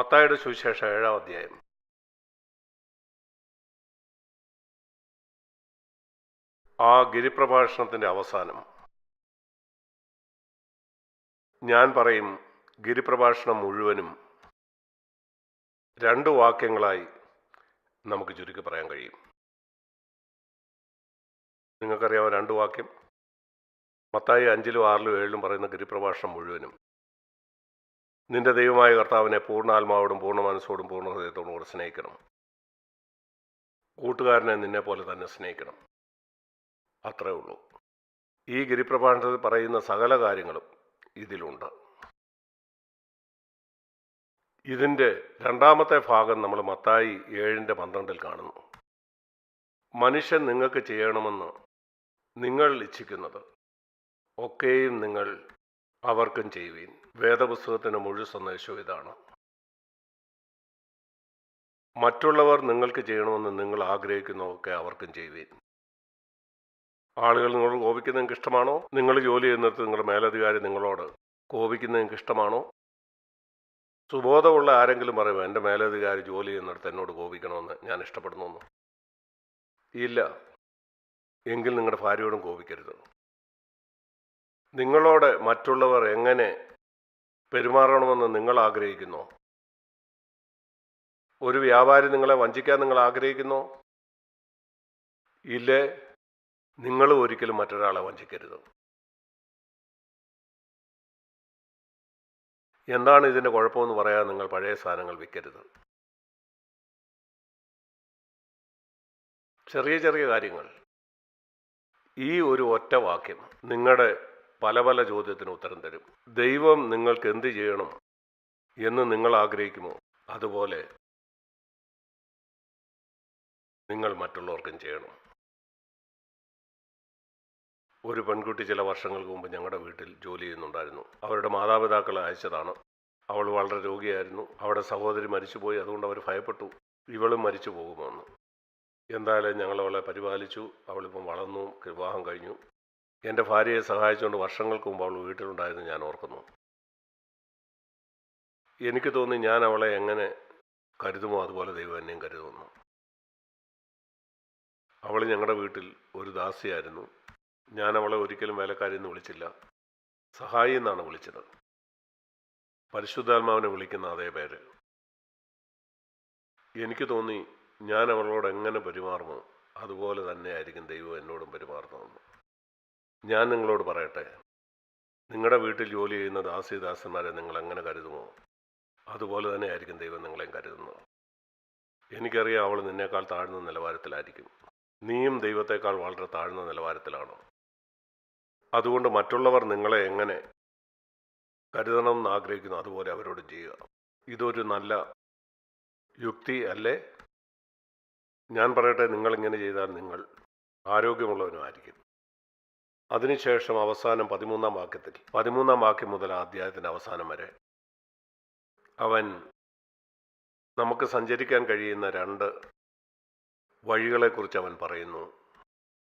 മത്തായുടെ സുവിശേഷം ഏഴാം അധ്യായം. ആ ഗിരിപ്രഭാഷണത്തിന്റെ അവസാനം. ഞാൻ പറയും ഗിരിപ്രഭാഷണം മുഴുവനും രണ്ട് വാക്യങ്ങളായി നമുക്ക് ചുരുക്കി പറയാൻ കഴിയും. നിങ്ങൾക്കറിയാമോ രണ്ട് വാക്യം? മത്തായി അഞ്ചിലും ആറിലും ഏഴിലും പറയുന്ന ഗിരിപ്രഭാഷണം മുഴുവനും നിന്റെ ദൈവമായ കർത്താവിനെ പൂർണാത്മാവോടും പൂർണ മനസ്സോടും പൂർണ ഹൃദയത്തോടും കൂടെ സ്നേഹിക്കണം. കൂട്ടുകാരനെ നിന്നെ പോലെ തന്നെ സ്നേഹിക്കണം. അത്രേ ഉള്ളൂ. ഈ ഗിരിപ്രഭാഷണത്തിൽ പറയുന്ന സകല കാര്യങ്ങളും ഇതിലുണ്ട്. ഇതിന്റെ രണ്ടാമത്തെ ഭാഗം നമ്മൾ മത്തായി ഏഴിന്റെ പന്ത്രണ്ടിൽ കാണുന്നു. മനുഷ്യൻ നിങ്ങൾക്ക് ചെയ്യണമെന്ന് നിങ്ങൾ ഇച്ഛിക്കുന്നത് ഒക്കെയും നിങ്ങൾ അവർക്കും ചെയ്യുവീൻ. വേദപുസ്തകത്തിന്റെ മുഴുവൻ സന്ദേശവും ഇതാണ്. മറ്റുള്ളവർ നിങ്ങൾക്ക് ചെയ്യണമെന്ന് നിങ്ങൾ ആഗ്രഹിക്കുന്നതൊക്കെ അവർക്കും ചെയ്യുവീൻ ആളുകൾ നിങ്ങളോട് കോപിക്കുന്നത് നിങ്ങൾക്ക് ഇഷ്ടമാണോ? നിങ്ങൾ ജോലി ചെയ്യുന്നിടത്ത് നിങ്ങളുടെ മേലധികാരി നിങ്ങളോട് കോപിക്കുന്നത് നിങ്ങൾക്ക് ഇഷ്ടമാണോ? സുബോധമുള്ള ആരെങ്കിലും പറയുമോ എന്റെ മേലധികാരി ജോലി ചെയ്യുന്നിടത്ത് എന്നോട് കോപിക്കണമെന്ന്? ഞാൻ ഇഷ്ടപ്പെടുന്നു ഇല്ല. എങ്കിൽ നിങ്ങളുടെ ഭാര്യയോടും കോപിക്കരുത്. നിങ്ങളോട് മറ്റുള്ളവർ എങ്ങനെ പെരുമാറണമെന്ന് നിങ്ങൾ ആഗ്രഹിക്കുന്നു? ഒരു വ്യാപാരി നിങ്ങളെ വഞ്ചിക്കാൻ നിങ്ങൾ ആഗ്രഹിക്കുന്നു? ഇല്ലേ നിങ്ങൾ ഒരിക്കലും മറ്റൊരാളെ വഞ്ചിക്കരുത്. എന്താണ് ഇതിന്റെ കുഴപ്പമെന്ന് പറയാൻ നിങ്ങൾ പഴയ സാധനങ്ങൾ വിൽക്കരുത്. ചെറിയ ചെറിയ കാര്യങ്ങൾ. ഈ ഒരു ഒറ്റ വാക്യം നിങ്ങളുടെ പല പല ചോദ്യത്തിന് ഉത്തരം തരും. ദൈവം നിങ്ങൾക്ക് എന്ത് ചെയ്യണം എന്ന് നിങ്ങൾ ആഗ്രഹിക്കുമോ? അതുപോലെ നിങ്ങൾ മറ്റുള്ളവർക്കും ചെയ്യണം. ഒരു പെൺകുട്ടി ചില വർഷങ്ങൾക്ക് മുമ്പ് ഞങ്ങളുടെ വീട്ടിൽ ജോലി ചെയ്യുന്നുണ്ടായിരുന്നു. അവരുടെ മാതാപിതാക്കൾ അയച്ചതാണ്. അവൾ വളരെ രോഗിയായിരുന്നു. അവരുടെ സഹോദരി മരിച്ചുപോയി. അതുകൊണ്ട് അവർ ഭയപ്പെട്ടു. ഇവളും മരിച്ചു പോകുമെന്ന്. എന്തായാലും ഞങ്ങൾ അവളെ പരിപാലിച്ചു. അവളിപ്പം വളർന്നു. വിവാഹം കഴിഞ്ഞു. എന്റെ ഭാര്യയെ സഹായിച്ചുകൊണ്ട് വർഷങ്ങൾക്ക് മുമ്പ് അവൾ വീട്ടിലുണ്ടായിരുന്നു ഞാൻ ഓർക്കുന്നു. എനിക്ക് തോന്നി ഞാൻ അവളെ എങ്ങനെ കരുതുമോ അതുപോലെ ദൈവം എന്നെയും കരുതുമെന്ന് അവൾ ഞങ്ങളുടെ വീട്ടിൽ ഒരു ദാസിയായിരുന്നു. ഞാൻ അവളെ ഒരിക്കലും വേലക്കാരി എന്ന് വിളിച്ചില്ല. സഹായി എന്നാണ് വിളിച്ചത്. പരിശുദ്ധാത്മാവിനെ വിളിക്കുന്ന അതേ പേര്. എനിക്ക് തോന്നി ഞാൻ അവളോട് എങ്ങനെ പെരുമാറുമോ അതുപോലെ തന്നെ ആയിരിക്കും ദൈവം എന്നോടും പെരുമാറുന്നതെന്ന്. ഞാൻ നിങ്ങളോട് പറയട്ടെ. നിങ്ങളുടെ വീട്ടിൽ ജോലി ചെയ്യുന്ന ദാസിദാസന്മാരെ നിങ്ങൾ എങ്ങനെ കരുതുമോ അതുപോലെ തന്നെ ആയിരിക്കും ദൈവം നിങ്ങളെയും കരുതുന്നത്. എനിക്കറിയാം അവൾ നിന്നേക്കാൾ താഴ്ന്ന നിലവാരത്തിലായിരിക്കും. നീയും ദൈവത്തെക്കാൾ വളരെ താഴ്ന്ന നിലവാരത്തിലാണ്. അതുകൊണ്ട് മറ്റുള്ളവർ നിങ്ങളെ എങ്ങനെ കരുതണം എന്ന് ആഗ്രഹിക്കുന്നു അതുപോലെ അവരോട് ചെയ്യുക. ഇതൊരു നല്ല യുക്തി അല്ലേ? ഞാൻ പറയട്ടെ നിങ്ങളിങ്ങനെ ചെയ്താൽ നിങ്ങൾ ആരോഗ്യമുള്ളവനുമായിരിക്കും. അതിനുശേഷം അവസാനം പതിമൂന്നാം വാക്യത്തിൽ പതിമൂന്നാം വാക്യം മുതൽ അധ്യായത്തിന്റെ അവസാനം വരെ അവൻ നമുക്ക് സഞ്ചരിക്കാൻ കഴിയുന്ന രണ്ട് വഴികളെക്കുറിച്ച് അവൻ പറയുന്നു.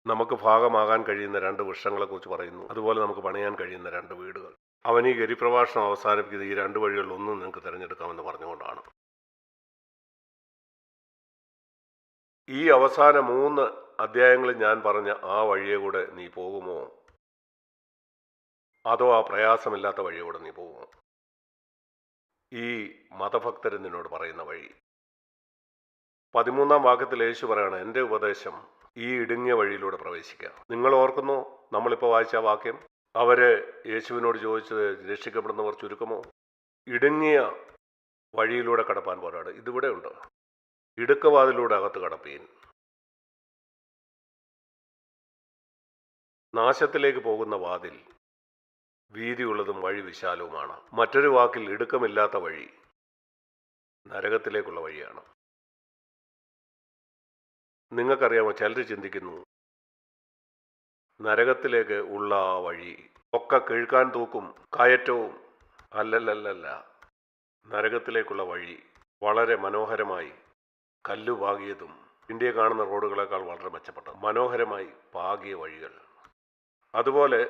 നമുക്ക് ഭാഗമാകാൻ കഴിയുന്ന രണ്ട് വൃക്ഷങ്ങളെക്കുറിച്ച് പറയുന്നു. അതുപോലെ നമുക്ക് പണിയാൻ കഴിയുന്ന രണ്ട് വീടുകൾ. അവൻ ഈ ഗരിപ്രഭാഷണം അവസാനിപ്പിക്കുന്നത് ഈ രണ്ട് വഴികളിൽ ഒന്നും നിങ്ങൾക്ക് തിരഞ്ഞെടുക്കാമെന്ന് പറഞ്ഞുകൊണ്ടാണ്. ഈ അവസാന മൂന്ന് അധ്യായങ്ങളിൽ ഞാൻ പറഞ്ഞ ആ വഴിയെ കൂടെ നീ പോകുമോ? അതോ ആ പ്രയാസമില്ലാത്ത വഴിയെ കൂടെ നീ പോകുമോ? ഈ മതഭക്തർ നിന്നോട് പറയുന്ന വഴി. പതിമൂന്നാം വാക്യത്തിൽ യേശു പറയാണ് എന്റെ ഉപദേശം ഈ ഇടുങ്ങിയ വഴിയിലൂടെ പ്രവേശിക്കുക. നിങ്ങൾ ഓർക്കുന്നു നമ്മളിപ്പോൾ വായിച്ച വാക്യം? അവർ യേശുവിനോട് ചോദിച്ചത് രക്ഷിക്കപ്പെടുന്നവർ ചുരുക്കമോ? ഇടുങ്ങിയ വഴിയിലൂടെ കടപ്പാൻ പോരാട്. ഇതിവിടെ ഉണ്ട്? ഇടുക്കവാതിലൂടെ അകത്ത് കടപ്പീൻ. നാശത്തിലേക്ക് പോകുന്ന വാതിൽ വീതിയുള്ളതും വഴി വിശാലവുമാണ്. മറ്റൊരു വാക്കിൽ ഇടുക്കമില്ലാത്ത വഴി നരകത്തിലേക്കുള്ള വഴിയാണ്. നിങ്ങൾക്കറിയാമോ ചിലർ ചിന്തിക്കുന്നു നരകത്തിലേക്ക് ഉള്ള ആ വഴി ഒക്കെ കേൾക്കാൻ തൂക്കും കയറ്റവും അല്ലല്ലല്ല നരകത്തിലേക്കുള്ള വഴി വളരെ മനോഹരമായി കല്ലുപാകിയതും ഇന്ത്യ കാണുന്ന റോഡുകളേക്കാൾ വളരെ മെച്ചപ്പെട്ട മനോഹരമായി പാകിയ വഴികൾ. അതുപോലെ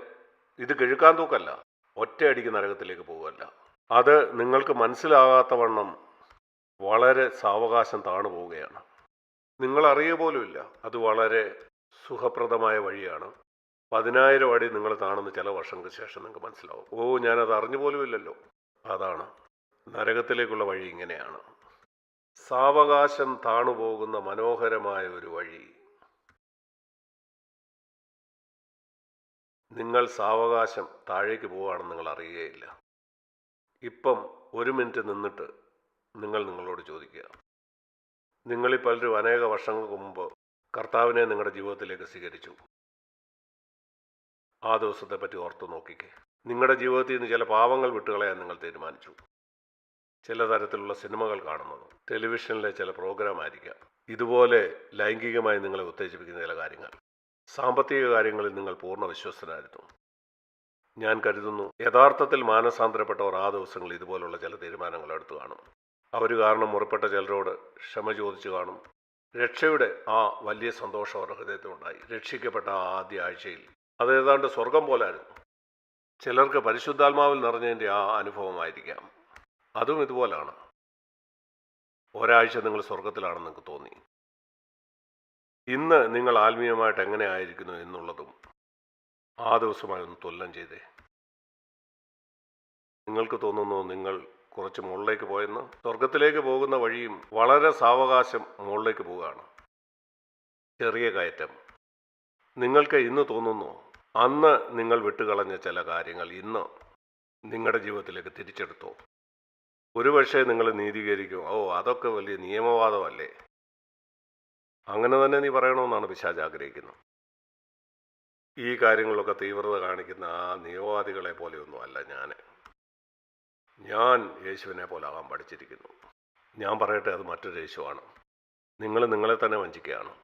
ഇത് കിഴുക്കാൻ തൂക്കല്ല ഒറ്റയടിക്ക് നരകത്തിലേക്ക് പോകുമല്ല അത് നിങ്ങൾക്ക് മനസ്സിലാകാത്ത വണ്ണം വളരെ സാവകാശം താണു പോവുകയാണ്. നിങ്ങൾ അറിയുക പോലുമില്ല അത് വളരെ സുഖപ്രദമായ വഴിയാണ്. പതിനായിരം അടി നിങ്ങൾ താണെന്ന് ചില വർഷങ്ങൾക്ക് ശേഷം നിങ്ങൾക്ക് മനസ്സിലാവും. ഓ ഞാനത് അറിഞ്ഞു പോലുമില്ലല്ലോ അതാണ്. നരകത്തിലേക്കുള്ള വഴി ഇങ്ങനെയാണ്. സാവകാശം താണുപോകുന്ന മനോഹരമായ ഒരു വഴി നിങ്ങൾ സാവകാശം താഴേക്ക് പോവുകയാണെന്ന് നിങ്ങൾ അറിയുകയില്ല. ഇപ്പം ഒരു മിനിറ്റ് നിന്നിട്ട് നിങ്ങൾ നിങ്ങളോട് ചോദിക്കുക. നിങ്ങളിൽ പലരും അനേക വർഷങ്ങൾക്ക് മുമ്പ് കർത്താവിനെ നിങ്ങളുടെ ജീവിതത്തിലേക്ക് സ്വീകരിച്ചു. ആ ദിവസത്തെ പറ്റി ഓർത്തു നോക്കിക്കേ. നിങ്ങളുടെ ജീവിതത്തിൽ നിന്ന് ചില പാവങ്ങൾ വിട്ടുകളയാൻ നിങ്ങൾ തീരുമാനിച്ചു. ചില തരത്തിലുള്ള സിനിമകൾ കാണുന്നത് ടെലിവിഷനിലെ ചില പ്രോഗ്രാം ആയിരിക്കാം. ഇതുപോലെ ലൈംഗികമായി നിങ്ങളെ ഉത്തേജിപ്പിക്കുന്ന ചില കാര്യങ്ങൾ. സാമ്പത്തിക കാര്യങ്ങളിൽ നിങ്ങൾ പൂർണ വിശ്വസ്തനായിരുന്നു ഞാൻ കരുതുന്നു യഥാർത്ഥത്തിൽ മാനസാന്തരപ്പെട്ടവർ ആ ദിവസങ്ങളിൽ ഇതുപോലുള്ള ചില തീരുമാനങ്ങൾ എടുത്തു കാണും. അവർ കാരണം മുറിപ്പെട്ട ചിലരോട് ക്ഷമ ചോദിച്ചു കാണും. രക്ഷയുടെ ആ വലിയ സന്തോഷം അവരുടെ ഹൃദയത്തിലുണ്ടായി രക്ഷിക്കപ്പെട്ട ആ ആദ്യ ആഴ്ചയിൽ. അത് ഏതാണ്ട് സ്വർഗം പോലായിരുന്നു. ചിലർക്ക് പരിശുദ്ധാത്മാവിൽ നിറഞ്ഞതിന്റെ ആ അനുഭവമായിരിക്കാം. അതും ഇതുപോലാണ്. ഒരാഴ്ച നിങ്ങൾ സ്വർഗത്തിലാണെന്ന് നിങ്ങൾക്ക് തോന്നി. ഇന്ന് നിങ്ങൾ ആത്മീയമായിട്ട് എങ്ങനെ ആയിരിക്കുന്നു എന്നുള്ളതും ആ ദിവസമായി ഒന്ന് തുലനം ചെയ്തേ. നിങ്ങൾക്ക് തോന്നുന്നു നിങ്ങൾ കുറച്ച് മുകളിലേക്ക് പോയെന്ന്. സ്വർഗത്തിലേക്ക് പോകുന്ന വഴിയും വളരെ സാവകാശം മുകളിലേക്ക് പോവുകയാണ്. ചെറിയ കയറ്റം. നിങ്ങൾക്ക് ഇന്ന് തോന്നുന്നു അന്ന് നിങ്ങൾ വിട്ടുകളഞ്ഞ ചില കാര്യങ്ങൾ ഇന്ന് നിങ്ങളുടെ ജീവിതത്തിലേക്ക് തിരിച്ചെടുത്തു. ഒരുപക്ഷെ നിങ്ങൾ നീതീകരിക്കും ഓ അതൊക്കെ വലിയ നിയമവാദമല്ലേ? അങ്ങനെ തന്നെ നീ പറയണമെന്നാണ് പിശാജ് ആഗ്രഹിക്കുന്നത്. ഈ കാര്യങ്ങളൊക്കെ തീവ്രത കാണിക്കുന്ന ആ നിയമവാദികളെ പോലെയൊന്നും അല്ല ഞാൻ. ഞാൻ യേശുവിനെ പോലെ ആകാൻ പഠിച്ചിരിക്കുന്നു. ഞാൻ പറയട്ടെ അത് മറ്റൊരു യേശുവാണ്. നിങ്ങൾ നിങ്ങളെ തന്നെ വഞ്ചിക്കുകയാണ്.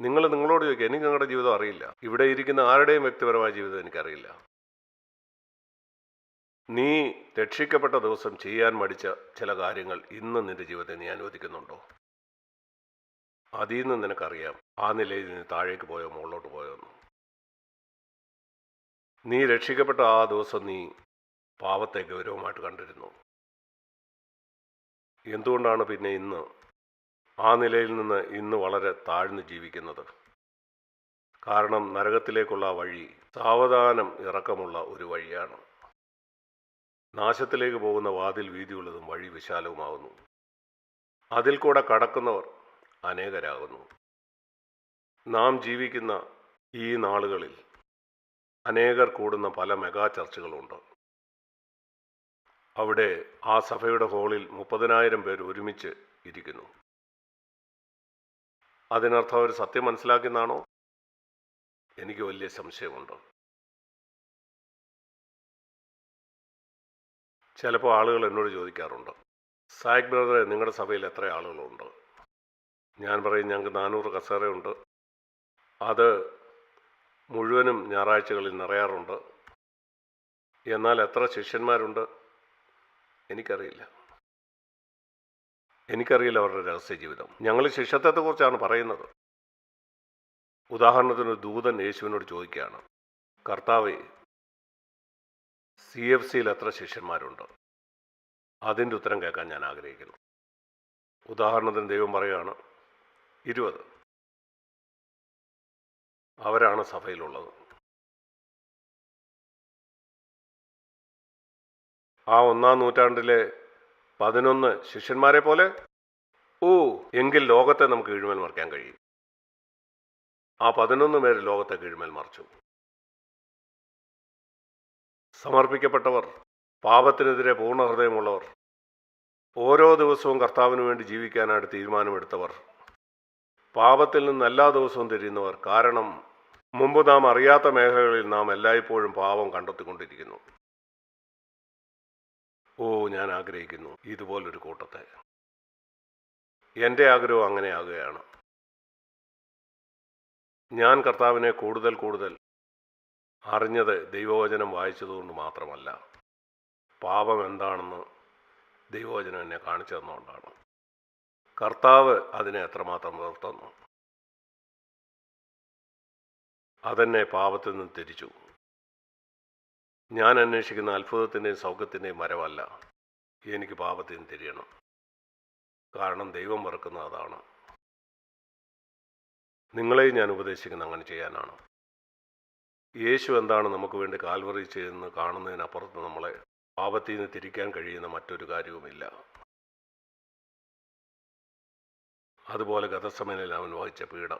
നിങ്ങൾ നിങ്ങളോട് ചോദിക്കുക എനിക്ക് നിങ്ങളുടെ ജീവിതം അറിയില്ല. ഇവിടെ ഇരിക്കുന്ന ആരുടെയും വ്യക്തിപരമായ ജീവിതം എനിക്കറിയില്ല. നീ രക്ഷിക്കപ്പെട്ട ദിവസം ചെയ്യാൻ മടിച്ച ചില കാര്യങ്ങൾ ഇന്ന് നിന്റെ ജീവിതത്തെ നീ അനുവദിക്കുന്നുണ്ടോ? അതിൽ നിന്ന് നിനക്കറിയാം. ആ നിലയിൽ നിന്ന് താഴേക്ക് പോയോ മുകളിലോട്ട് പോയോ എന്ന്. നീ രക്ഷിക്കപ്പെട്ട ആ ദിവസം നീ പാവത്തെ ഗൗരവമായിട്ട് കണ്ടിരുന്നു. എന്തുകൊണ്ടാണ് പിന്നെ ഇന്ന് ആ നിലയിൽ നിന്ന് ഇന്ന് വളരെ താഴ്ന്നു ജീവിക്കുന്നത്? കാരണം നരകത്തിലേക്കുള്ള വഴി സാവധാനം ഇറക്കമുള്ള ഒരു വഴിയാണ്. നാശത്തിലേക്ക് പോകുന്ന വാതിൽ വീതിയുള്ളതും വഴി വിശാലവുമാകുന്നു അതിൽ കൂടെ കടക്കുന്നവർ അനേകരാകുന്നു. നാം ജീവിക്കുന്ന ഈ നാളുകളിൽ അനേകർ കൂടുന്ന പല മെഗാ ചർച്ചുകളുണ്ട്. അവിടെ ആ സഭയുടെ ഹോളിൽ മുപ്പതിനായിരം പേർ ഒരുമിച്ച് ഇരിക്കുന്നു. അതിനർത്ഥം അവർ സത്യം മനസ്സിലാക്കുന്നതാണോ എനിക്ക് വലിയ സംശയമുണ്ട്. ചിലപ്പോൾ ആളുകൾ എന്നോട് ചോദിക്കാറുണ്ട് സായിക് ബ്രദറെ നിങ്ങളുടെ സഭയിൽ എത്ര ആളുകളുണ്ട്? ഞാൻ പറയും ഞങ്ങൾക്ക് നാനൂറ് കസേരയുണ്ട്. അത് മുഴുവനും ഞായറാഴ്ചകളിൽ നിറയാറുണ്ട്. എന്നാൽ എത്ര ശിഷ്യന്മാരുണ്ട്? എനിക്കറിയില്ല. എനിക്കറിയില്ല അവരുടെ രഹസ്യ ജീവിതം ഞങ്ങൾ ശിഷ്യത്വത്തെക്കുറിച്ചാണ് പറയുന്നത്. ഉദാഹരണത്തിന് ദൂതൻ യേശുവിനോട് ചോദിക്കുകയാണ് കർത്താവെ സി എഫ് സിയിൽ എത്ര ശിഷ്യന്മാരുണ്ട്? അതിന്റെ ഉത്തരം കേൾക്കാൻ ഞാൻ ആഗ്രഹിക്കുന്നു. ഉദാഹരണത്തിന് ദൈവം പറയുകയാണ് ഇരുപത്. അവരാണ് സഭയിലുള്ളത്. ആ ഒന്നാം നൂറ്റാണ്ടിലെ പതിനൊന്ന് ശിഷ്യന്മാരെ പോലെ ഓ എങ്കിൽ ലോകത്തെ നമുക്ക് കീഴ്മേൽ മറിക്കാൻ കഴിയും. ആ പതിനൊന്ന് പേര് ലോകത്തെ കീഴ്മേൽ മറിച്ചു. സമർപ്പിക്കപ്പെട്ടവർ പാപത്തിനെതിരെ പൂർണ ഹൃദയമുള്ളവർ ഓരോ ദിവസവും കർത്താവിന് വേണ്ടി ജീവിക്കാനായിട്ട് തീരുമാനമെടുത്തവർ പാപത്തിൽ നിന്ന് എല്ലാ ദിവസവും തിരിയുന്നവർ. കാരണം മുമ്പ് നാം അറിയാത്ത മേഖലകളിൽ നാം എല്ലായ്പ്പോഴും പാപം കണ്ടെത്തിക്കൊണ്ടിരിക്കുന്നു. ഓ ഞാൻ ആഗ്രഹിക്കുന്നു ഇതുപോലൊരു കൂട്ടത്തെ. എന്റെ ആഗ്രഹം അങ്ങനെ ആകുകയാണ്. ഞാൻ കർത്താവിനെ കൂടുതൽ കൂടുതൽ അറിഞ്ഞത് ദൈവവചനം വായിച്ചതുകൊണ്ട് മാത്രമല്ല. പാപം എന്താണെന്ന് ദൈവവചനം എന്നെ കാണിച്ചു തന്നുകൊണ്ടാണ് കർത്താവ് അതിനെ എത്രമാത്രം വളർത്തുന്നു. അതെന്നെ പാപത്തിൽ നിന്ന് തിരിച്ചു ഞാൻ അന്വേഷിക്കുന്ന അത്ഭുതത്തിന്റെയും സൗഖ്യത്തിന്റെയും മരമല്ല എനിക്ക് പാപത്തിൽ നിന്ന് തിരിയണം. കാരണം ദൈവം വെറുക്കുന്ന അതാണ്. നിങ്ങളെയും ഞാൻ ഉപദേശിക്കുന്ന അങ്ങനെ ചെയ്യാനാണ്. യേശു എന്താണ് നമുക്ക് വേണ്ടി കാൽവറി ചെയ്യുന്നത് കാണുന്നതിനപ്പുറത്ത് നമ്മളെ പാപത്തിൽ നിന്ന് തിരിക്കാൻ കഴിയുന്ന മറ്റൊരു കാര്യവുമില്ല. അതുപോലെ ഗതസമനിൽ അവൻ വഹിച്ച പീഡ